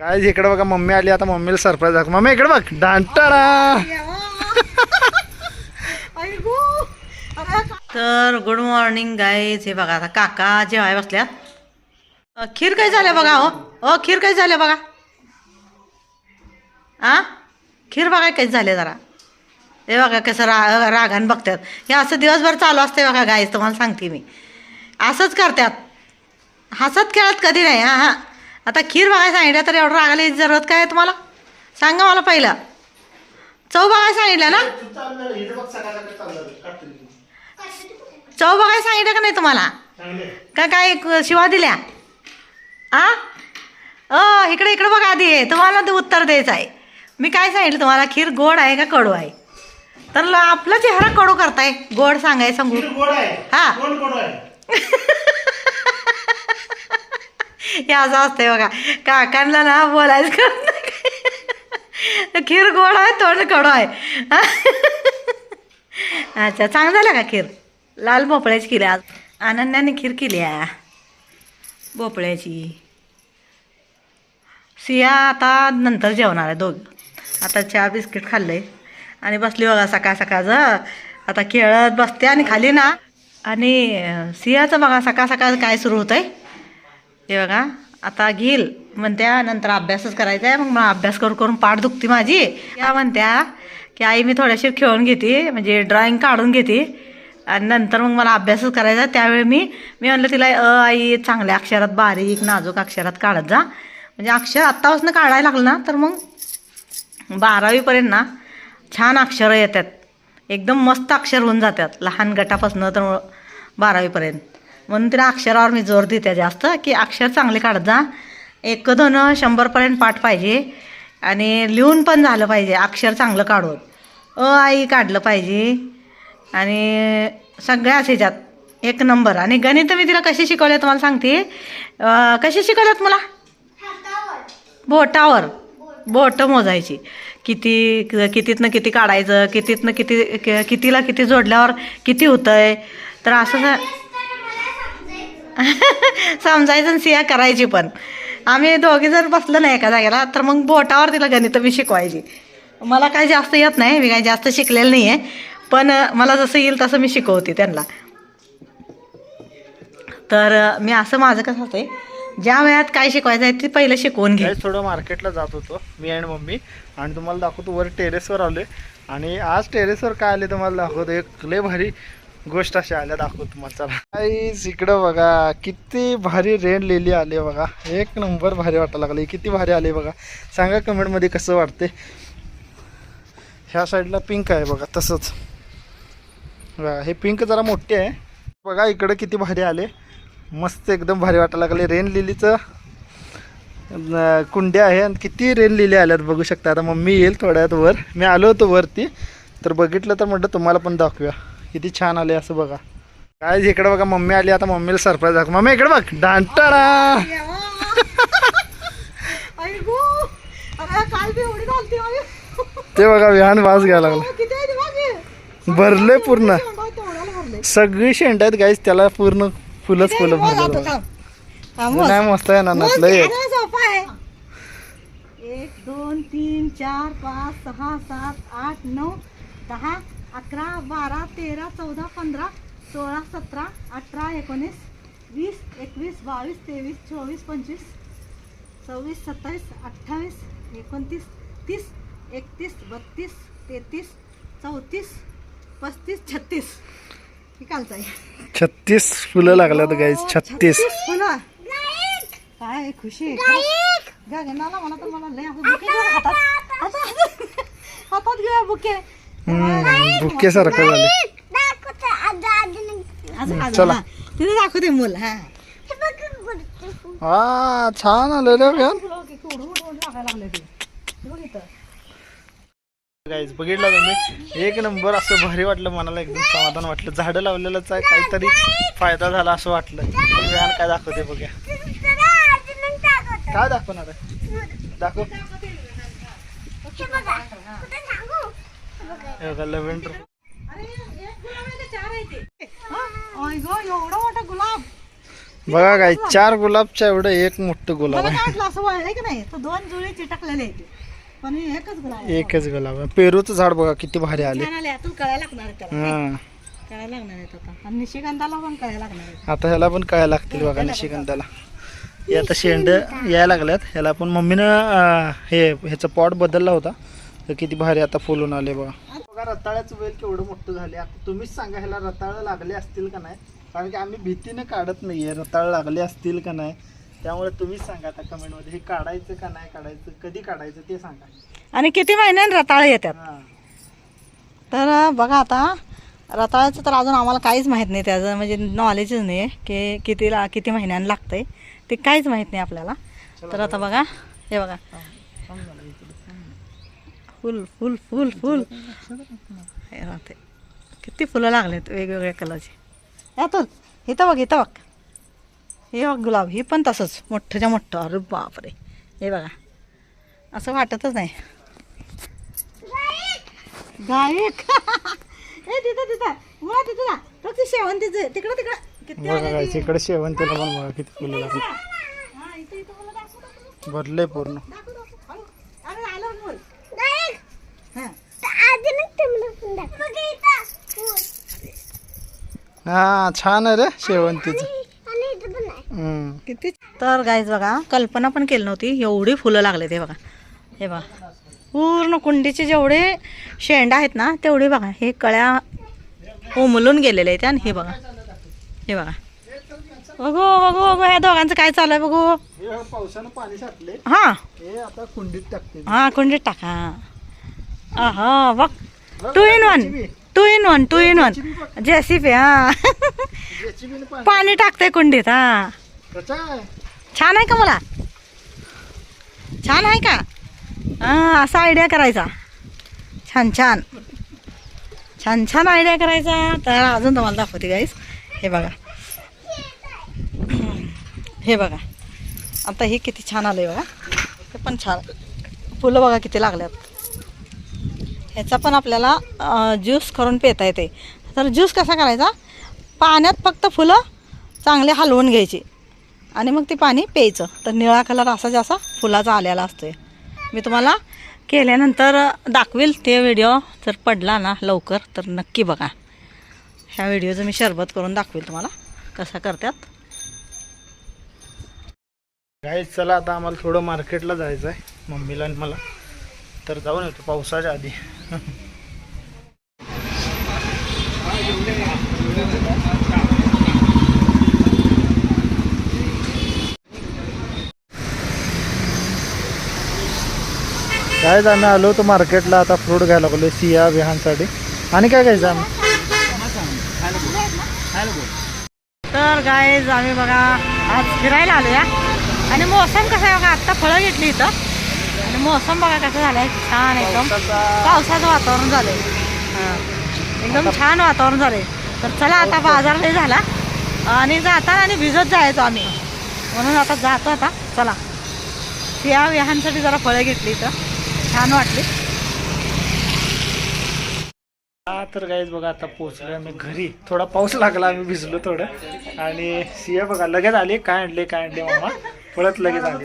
काय इकडे बघा मम्मी आली. आता मम्मीला सरप्राईज दाखव. मम्मी इकडे बघ. डांटाळा तर गुड मॉर्निंग गाईज हे बघा आता काका जेवाय बसल्या. खीर काय झाल्या बघा हो? अ खीर काय झाल्या बघा? आ? खीर बघा काही झाले जरा. हे बघा कसं रा रागान बघतात. हे असं दिवसभर चालू असते बघा गाईज तुम्हाला सांगते मी. असंच करतात. हसत खेळत कधी नाही हां हां. आता खीर बघायला सांगितलं तर एवढं रागायला जरूरत काय आहे तुम्हाला? सांगा मला पहिलं. चव बघायला सांगितलं ना? चव बघायला सांगितलं का नाही तुम्हाला? का काय शिवा दिल्या? आ? अ इकडे इकडे बघा आधी. तुम्हाला ते उत्तर द्यायचं आहे. मी काय सांगितलं तुम्हाला? खीर गोड आहे का कडू आहे? तर ल- आपला चेहरा कडू करताय. गोड सांगाय सांगू. हा. हे असं असतंय बघा. काकांना ना बोलायचं कळत नाही. खीर गोड आहे तोंड कडो आहे. अच्छा चांगलं झालं का खीर? लाल भोपळ्याची केली आज. अनन्याने खीर केली आहे. भोपळ्याची. सिया आता नंतर जेवणार आहे दोघ. आता चहा बिस्किट खाल्लंय. आणि बसली बघा सकाळ सकाळचं. आता खेळत बसते आणि खाली ना. आणि सियाचं बघा सकाळ सकाळ काय सुरू होतं आहे हे बघा आता घेईल. म्हणत्या नंतर अभ्यासच करायचा आहे मग मला अभ्यास करून करून पाठ दुखती माझी. त्या म्हणत्या की आई मी थोड्याशी खेळून घेते म्हणजे ड्रॉइंग काढून घेते. आणि नंतर मग मला अभ्यासच करायचा आहे. त्यावेळी मी मी म्हणलं तिला अ आई चांगल्या अक्षरात बारीक नाजूक अक्षरात काढत जा. म्हणजे अक्षर आत्तापासून काढायला लागलं ना तर मग बारावीपर्यंत ना छान अक्षरं येतात. एकदम मस्त अक्षर होऊन जातात लहान गटापासून तर बारावीपर्यंत. म्हणून तिला अक्षरावर मी जोर देते जास्त की अक्षर चांगले काढत जा. एक दोन शंभरपर्यंत पाठ पाहिजे. आणि लिहून पण झालं पाहिजे अक्षर चांगलं काढून. अ आई काढलं पाहिजे. आणि सगळ्याच ह्याच्यात एक नंबर. आणि गणित मी तिला कशी शिकवले तुम्हाला सांगते. अं, कशी शिकवल्यात मला? बोटावर. बोटं मोजायची. किती कितीतनं किती काढायचं कितीतनं किती कितीला किती जोडल्यावर किती होतं आहे तर असं समजायचं आणि सिया करायची पण. आम्ही दोघे जर बसलं नाही एका जागेला तर मग बोटावर तिला गणित मी शिकवायची. मला काही जास्त येत नाही मी काही जास्त शिकलेलं नाही आहे पण मला जसं येईल तसं मी शिकवते त्यांना. तर मी असं माझं कसं होतंय ज्या वेळात काय शिकवायचं आहे ते पहिलं शिकवून घे. थोडं मार्केटला जात होतो मी आणि मम्मी. आणि तुम्हाला दाखवतो वर टेरेसवर आले आणि आज टेरेसवर काय आले तुम्हाला दाखवतो एक लय भारी गोष्ट अशी आल्या दाखवू तुम्हाला चला. इकडं बघा किती भारी रेन लिहिली आली बघा. एक नंबर भारी वाटायला लागली. किती भारी आले बघा. सांगा कमेंटमध्ये कसं वाटते ह्या साईडला पिंक आहे बघा तसंच. बघा हे पिंक जरा मोठे आहे. बघा इकडं किती भारी आले. मस्त एकदम भारी वाटायला लागले. रेन लिलीचं कुंडे कुंड्या आहे आणि किती रेन लिली आल्यात बघू शकता. आता मम्मी येईल थोड्यात वर. मी आलो होतो वरती. तर बघितलं तर म्हटलं तुम्हाला पण दाखवूया. किती छान आले असं बघा. काय इकडे बघा मम्मी आली आता मम्मीला सरप्राईज दाखव. मम्मी इकडे बघ. डांटाळा ते बघा विहान वास घ्यायला लागला. भरले पूर्ण. सगळी शेंड आहेत गाईस त्याला पूर्ण फुलंच फुलं भरले नाही मस्त. आहे ना नसलं एक दोन तीन चार पाच सहा सात आठ नऊ दहा अकरा बारा तेरा चौदा पंधरा सोळा सतरा अठरा एकोणीस वीस एकवीस बावीस तेवीस चोवीस पंचवीस सव्वीस सत्तावीस अठ्ठावीस एकोणतीस तीस एकतीस बत्तीस तेहतीस चौतीस पस्तीस छत्तीस. ही कालचा आहे. छत्तीस फुलं लागल्यात गाईस छत्तीस. फुलं. काय खुशी आहे. गगनाला मला तर मला लय असं बुके घेऊन हातात. हातात. हातात घेऊया बुके. बुके सारखं झाले. चला. हा. तिथे दाखवते मुल हा. हा छान आलं रे. गाईज बघितलं तुम्ही? एक नंबर असं भारी वाटलं मनाला एकदम समाधान वाटलं. झाडं लावलेलंच आहे काहीतरी फायदा झाला असं वाटलं. विहान काय दाखवते बघूया. काय दाखवणार दाखव. लव्हेंडर एवढा मोठा गुलाब. बघा काय चार गुलाबच्या एवढं एक मोठं गुलाब मला आहे. काय वाटलं असं वळलंय की नाही? तो दोन जुळे चिटकलेले आहेत पण हे एकच गुलाब आहे. एकच गुलाब आहे. पेरूचं झाड बघा किती भारी आले. छान आले. आतून कळायला लागणार आहेत त्याला. हा. कळायला लागणार आहेत आता. आणि निशिगंधाला पण कळायला लागणार आहेत. आता ह्याला पण काय लागतील बघा निशिगंधाला. हे आता शेंड यायला लागल्यात. ह्याला पण मम्मीनं अं, हे ह्याचा पॉट बदलला होता. तर किती भारी आता फुलून आले बघा. बघा रताळ्याचं वेल केवढं मोठं झाले. आता तुम्हीच सांगा ह्याला रताळ लागले असतील का नाही? कारण की आम्ही भीतीने काढत नाहीये रताळ लागले असतील का नाही? त्यामुळे तुम्हीच सांगा आता कमेंटमध्ये. हे काढायचं का नाही काढायचं कधी काढायचं ते सांगा. आणि किती महिन्याने रताळे येतात? हा. तर बघा आता रताळ्याचं तर अजून आम्हाला काहीच माहीत नाही. त्याचं म्हणजे नॉलेजच नाही आहे की किती ला किती महिन्यानं लागतंय. ते काहीच माहीत नाही आपल्याला. तर आता बघा हे बघा. फुल फुल फुल फुल. हे राहते किती फुलं लागलेत वेगवेगळ्या कलरची. यातून इथं बघ इथं बघ. हे बघ गुलाब ही पण तसंच. मोठ्याच्या मोठं. अरे बापरे. हे बघा. असं वाटतच नाही. गायक. ए तिथं तिथं. मुळा तिथं जा. फक्त शेवंतीचं. तिकडं तिकडं. किती बघा इकडे शेवंतीला पण बघा किती फुलं लागली भरले पूर्ण दाखव, दाखव. हळू. अरे आलं बोल हा. हा छान आहे रे शेवंतीचं. किती? तर गाईज बघा कल्पना पण केली नव्हती एवढी फुलं लागले ते बघा. हे बघा. पूर्ण कुंडीचे जेवढे शेंडा आहेत ना तेवढे बघा हे कळ्या उमलून गेलेले आहेत आणि हे बघा. हे बघा. बघू बघू बघू या दोघांचं काय चालू आहे बघू. हे पावसानं पाणी साठले. हां. हे आता कुंडीत टाकते. हा कुंडीत टाका. हा बघ. Two in one two in one two in one JCB हा. पाणी. टाकते कुंडीत हा. आहे. छान आहे का मला? छान आहे का? हा असा आयडिया करायचा. छान छान. छान छान आयडिया करायचा. तर अजून तुम्हाला दाखवते गाईस हे बघा. हे बघा. आता हे किती छान आलंय बघा. हे पण छान. फुलं बघा किती लागल्यात. ह्याचा पण आपल्याला ज्यूस करून पिता येते. तर ज्यूस कसा करायचा? पाण्यात फक्त फुलं चांगले हलवून घ्यायची. आणि मग ते पाणी प्यायचं. तर निळा कलर असा जसा फुलाचा आलेला असतो मी तुम्हाला केल्यानंतर दाखवेल ते व्हिडिओ जर पडला ना लवकर तर नक्की बघा. ह्या व्हिडिओचं मी शरबत करून दाखवेल तुम्हाला कसा करतात. काही चला आता आम्हाला थोडं मार्केटला जायचं आहे मम्मीला आणि मला. तर जाऊन येतो पावसाच्या आधी. काय आम्ही आलो होतो मार्केटला आता फ्रूट घ्यायला लागलो सिया विहानसाठी आणि काय घ्यायचं आम्ही तर गायज आम्ही बघा आज फिरायला आलो या आणि मोसम कसा आहे बघा आत्ता फळं घेतली इथं. मोसम बघा कसं झालंय. छान एकदम. पावसाचं वातावरण झालंय. हां. एकदम छान वातावरण झालंय. तर चला आता बाजार लय झाला. आणि जाताना आणि भिजत जायचो आम्ही. म्हणून आता जातो आता. चला. त्या विहांसाठी जरा फळं घेतली इथं. छान वाटली. हा तर गाईज बघा आता पोहोचलोय आम्ही घरी. थोडा पाऊस लागला आम्ही भिजलो थोडं. आणि सिया बघा लगेच आली. काय आणले काय आणले मामा? पळत लगेच आली.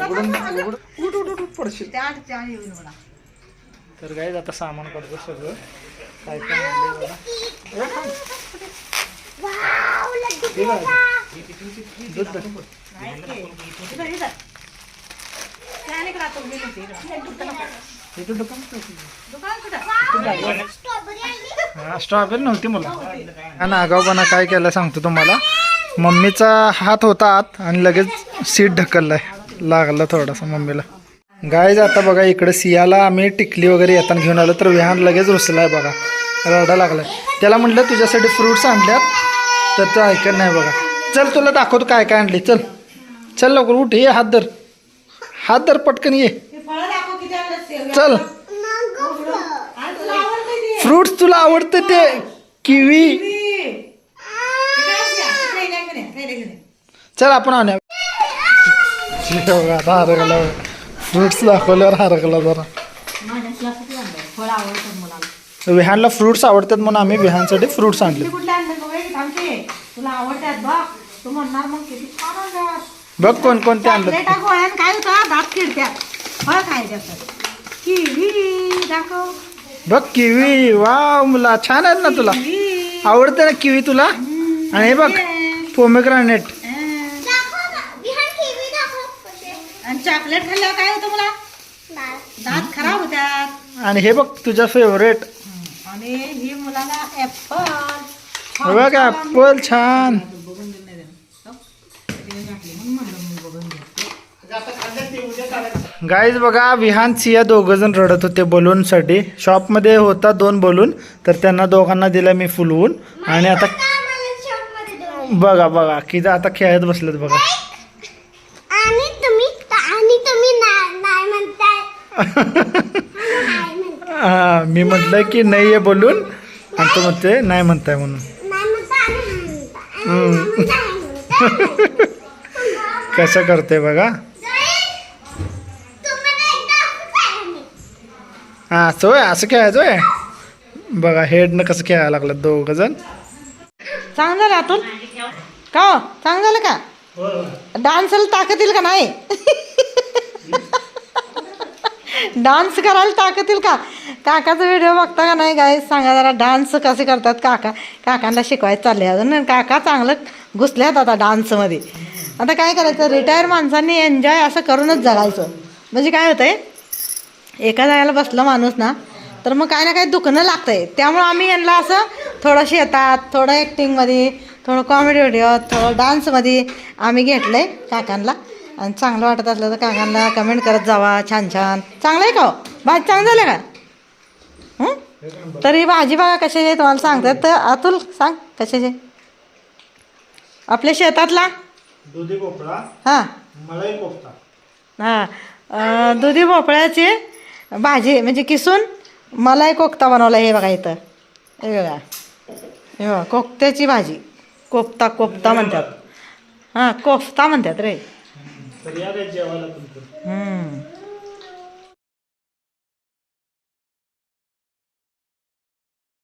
उघडून उघड उठ उठ उठ उठ पडशील तर गाईज आता सामान काढतो सगळं. काय काय स्ट्रॉबेरी नव्हती मला. ना आगाऊपणा काय केलं सांगतो तुम्हाला. मम्मीचा हात होता आत आणि लगेच सीट ढकललाय. लागलं थोडासा मम्मीला. गायज आता बघा इकडे सियाला आम्ही टिकली वगैरे येताना घेऊन आलो तर विहान लगेच रुसलाय बघा. रडा लागलाय. त्याला म्हटलं तुझ्यासाठी फ्रुट्स आणल्यात. तर तो ऐकत नाही बघा. चल तुला दाखवतो काय काय आणले. चल. चल लवकर उठ ये हात धर. हात धर पटकन ये. चल. फ्रुट्स तुला आवडतं ते. किवी. चल आपण आणूया. आता हरगला फ्रुट्स दाखवल्यावर हरगला जरा. फळ आवडतात विहानला फ्रुट्स आवडतात म्हणून आम्ही विहानसाठी फ्रुट्स आणले. कुठले आणले बघ थांबते तुला आवडतात बघ तू म्हणणार मग किती छान आणलं. बघ कोण कोणते आणलं चॉकलेटा गोळ्यान काय होतं दात किडत्यात फळ खायचे असतात किवी दाखव बघ किवी वा मुला छान आहेत ना तुला. आवडते ना किवी तुला? आणि हे बघ पोमेग्रानेट आणि चॉकलेट खाल्ल्यावर काय होतं मला? दात. खराब होत्यात. आणि हे बघ तुझा फेवरेट आणि ही मुलाला ऍपल हे बघ ऍपल छान. गाईज बघा विहान सिया दोघ जण रडत होते बलून साठी शॉपमध्ये होता दोन बलून तर त्यांना दोघांना दिला मी फुलवून. आणि आता बघा बघा की आता खेळत बसलेत बघा आणि तुम्ही आणि तुम्ही नाही नाही म्हणताय नाही म्हणताय हा, मी म्हटलं की नाही आहे बोलून. आणि तो म्हणते नाही म्हणताय म्हणून. कसं करते बघा. आहे. हा सोय असं खेळायचं होय. बघा हेडनं कसं खेळायला लागलं दोघ जण. चांगलं झालं अतुल का हो? चांगलं झालं का? डान्सला ताकद येईल का नाही? डान्स करायला ताकद येईल का? काकाचा व्हिडिओ बघता का नाही काय सांगा जरा डान्स कसे करतात काका? काकांना शिकवायचं चालले अजून. काका चांगलं घुसल्यात आता डान्समध्ये. आता काय करायचं? रिटायर माणसांनी एन्जॉय असं करूनच जगायचं. म्हणजे काय होतं आहे एका जागेला बसलं माणूस ना तर मग काय ना काय दुखणं लागतं आहे त्यामुळं आम्ही यांना असं थोडं शेतात थोडं ॲक्टिंगमध्ये थोडं कॉमेडी व्हिडिओ थोडं डान्समध्ये आम्ही घेतलं आहे काकांना. आणि चांगलं वाटत असलं तर काकांना कमेंट करत जावा छान छान. चांगलं आहे का हो? भाजी चांगलं झालं का? हं? तरी भाजी बघा कशाची आहे तुम्हाला सांगतात तर अतुल सांग कशाची आपल्या शेतातला? दुधी भोपळा हां. मलाई कोफ्ता. हां. दुधी भोपळ्याची भाजी म्हणजे किसून मलाई कोफ्ता बनवला हे बघा इथं. हे बघा. हे बघा कोफ्त्याची भाजी. कोफ्ता कोफ्ता म्हणतात. हां कोफ्ता म्हणतात रे. तर या काय जेवायला तुमचं हम्म.